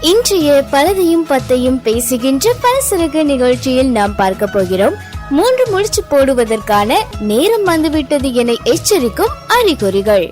இன்றைய பலதையும் பத்தையும் பேசுகின்ற பலசரக்கு நிகழ்ச்சியில் நாம் பார்க்க போகிறோம். மூன்று முடிச்சு போடுவதற்கான நேரம் வந்துவிட்டது என எச்சரிக்கும் அறிகுறிகள்.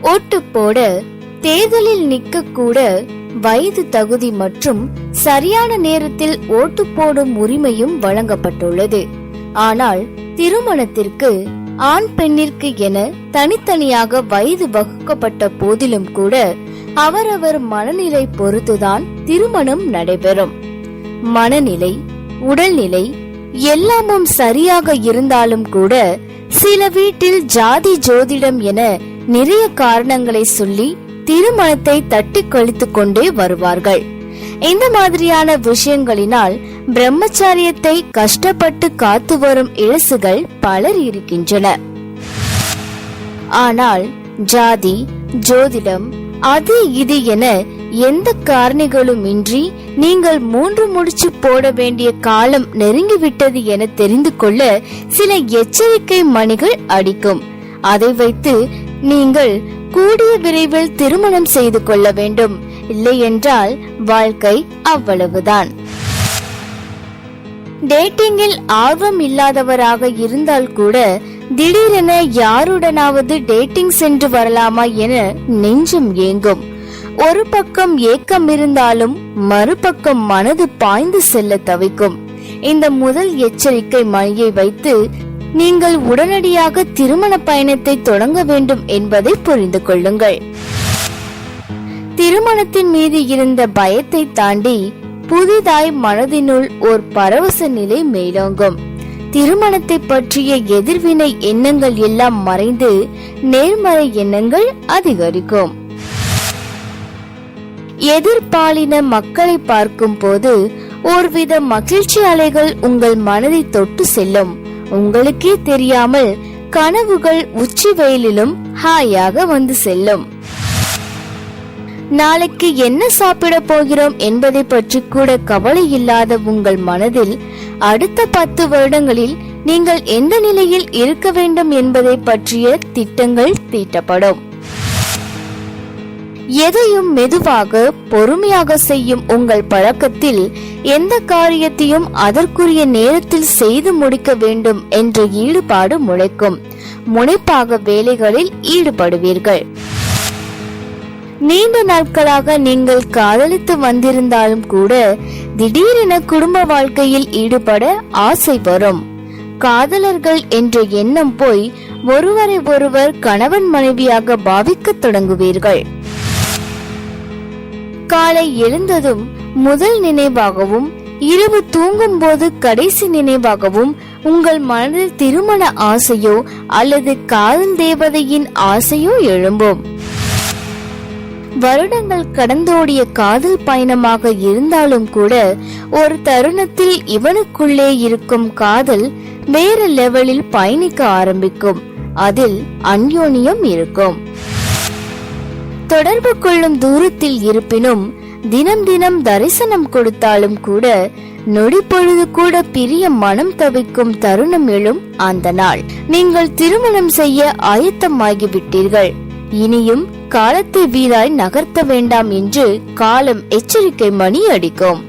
ஓட்டு போட தேர்தலில் நிற்கக்கூட கூட வயது தகுதி மற்றும் சரியான நேரத்தில் ஓட்டு போடும் உரிமையும் வழங்கப்பட்டுள்ளது. ஆனால் திருமணத்திற்கு ஆண் பெண்ணிற்கு என தனித்தனியாக வயது வகுக்கப்பட்ட போதிலும் கூட அவரவர் மனநிலை பொறுத்துதான் திருமணம் நடைபெறும். மனநிலை உடல்நிலை எல்லாமும் சரியாக இருந்தாலும் கூட சில வீட்டில் ஜாதி ஜோதிடம் என நிறைய காரணங்களை சொல்லி திருமணத்தை தட்டி கழித்துக் கொண்டே வருவார்கள். இந்த மாதிரியான விஷயங்களினால் பிரம்மச்சாரியத்தை கஷ்டப்பட்டு காத்து வரும் இழசுகள் பலர் இருக்கின்றன. ஆனால் ஜாதி ஜோதிடம் அது இது என எந்த காரணிகளும் இன்றி நீங்கள் மூன்று முடிச்சு போட வேண்டிய காலம் நெருங்கிவிட்டது என தெரிந்து கொள்ள சில எச்சரிக்கை மணிகள் அடிக்கும். அதை வைத்து நீங்கள் கூடிய விரைவில் திருமணம் செய்து கொள்ள வேண்டும். இல்லை என்றால் வாழ்க்கை அவ்வளவுதான். டேட்டிங்கில் ஆர்வம் இல்லாதவராக இருந்தால் கூட திடீரென யாருடனாவது டேட்டிங் சென்று வரலாமா என நெஞ்சம் ஏங்கும். ஒரு பக்கம் ஏக்கம் இருந்தாலும் மறுபக்கம் மனது பாய்ந்து செல்ல தவிக்கும். இந்த முதல் எச்சரிக்கை மணியை வைத்து நீங்கள் உடனடியாக திருமண பயணத்தை தொடங்க வேண்டும் என்பதை புரிந்து கொள்ளுங்கள். திருமணத்தின் மீது இருந்த பயத்தை தாண்டி புதிதாய் மனதினுள் ஒரு பரவச நிலை மேலோங்கும். திருமணத்தை பற்றிய எதிர்வினை எண்ணங்கள் எல்லாம் மறைந்து நேர்மறை எண்ணங்கள் அதிகரிக்கும். எதிர்பாலின மக்களை பார்க்கும் போது ஒருவித மகிழ்ச்சி அலைகள் உங்கள் மனதை தொட்டு செல்லும். உங்களுக்கே தெரியாமல் கனவுகள் உச்சி வெயிலிலும் ஹாயாக வந்து செல்லும். நாளைக்கு என்ன சாப்பிட போகிறோம் என்பதை பற்றி கூட கவலை இல்லாத உங்கள் மனதில் அடுத்த பத்து வருடங்களில் நீங்கள் எந்த நிலையில் இருக்க வேண்டும் என்பதை பற்றிய திட்டங்கள் தீட்டப்படும். எதையும் மெதுவாக பொறுமையாக செய்யும் உங்கள் பழக்கத்தில் எந்த காரியத்தையும் அதற்குரிய நேரத்தில் செய்து முடிக்க வேண்டும் என்ற ஈடுபாடு முளைக்கும். முனைப்பாக வேலைகளில் ஈடுபடுவீர்கள். நீண்ட நாட்களாக நீங்கள் காதலித்து வந்திருந்தாலும் கூட திடீரென குடும்ப வாழ்க்கையில் ஈடுபட ஆசை வரும். காதலர்கள் என்ற எண்ணம் போய் ஒருவரை ஒருவர் கணவன் மனைவியாக பாவிக்க தொடங்குவீர்கள். காலை எழுந்ததும் முதல் நினைவாகவும் இரவு தூங்கும் போது கடைசி நினைவாகவும் உங்கள் மனதில் திருமண ஆசையோ அல்லது காதல் தேவதையின் ஆசையோ எழும்பும். வருடங்கள் கடந்தோடிய காதல் பயணமாக இருந்தாலும் கூட ஒரு தருணத்தில் இவனுக்குள்ளே இருக்கும் காதல் வேறு லெவலில் பயணிக்க ஆரம்பிக்கும். அதில் அந்யோன்யம் இருக்கும். தொடர்பு கொள்ளும் தூரத்தில் இருப்பினும் தினம் தினம் தரிசனம் கொடுத்தாலும் கூட நொடி பொழுது கூட பிரிய மனம் தவிக்கும் தருணம் எழும் அந்த நாள். நீங்கள் திருமணம் செய்ய ஆயத்தமாகிவிட்டீர்கள். இனியும் காலத்தை வீராய் நகர்த்த வேண்டாம் என்று காலம் எச்சரிக்கை மணி அடிக்கும்.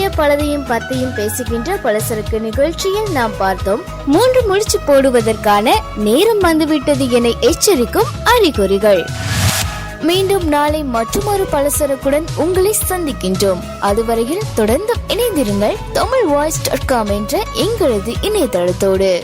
பழைய பழுதையும் பத்தையும் பேசுகின்ற பலசரக்கு நிகழ்ச்சியில் நாம் பார்த்தோம். மூன்று முடிச்சு போடுவதற்கான நேரம் வந்துவிட்டது என எச்சரிக்கும் அறிகுறிகள். மீண்டும் நாளை மற்றொரு பலசரக்குடன் உங்களை சந்திக்கின்றோம். அதுவரையில் தொடர்ந்து இணைந்திருங்கள் தமிழ் வாய்ஸ் டாட் காம் என்ற எங்களது இணையதளத்தோடு.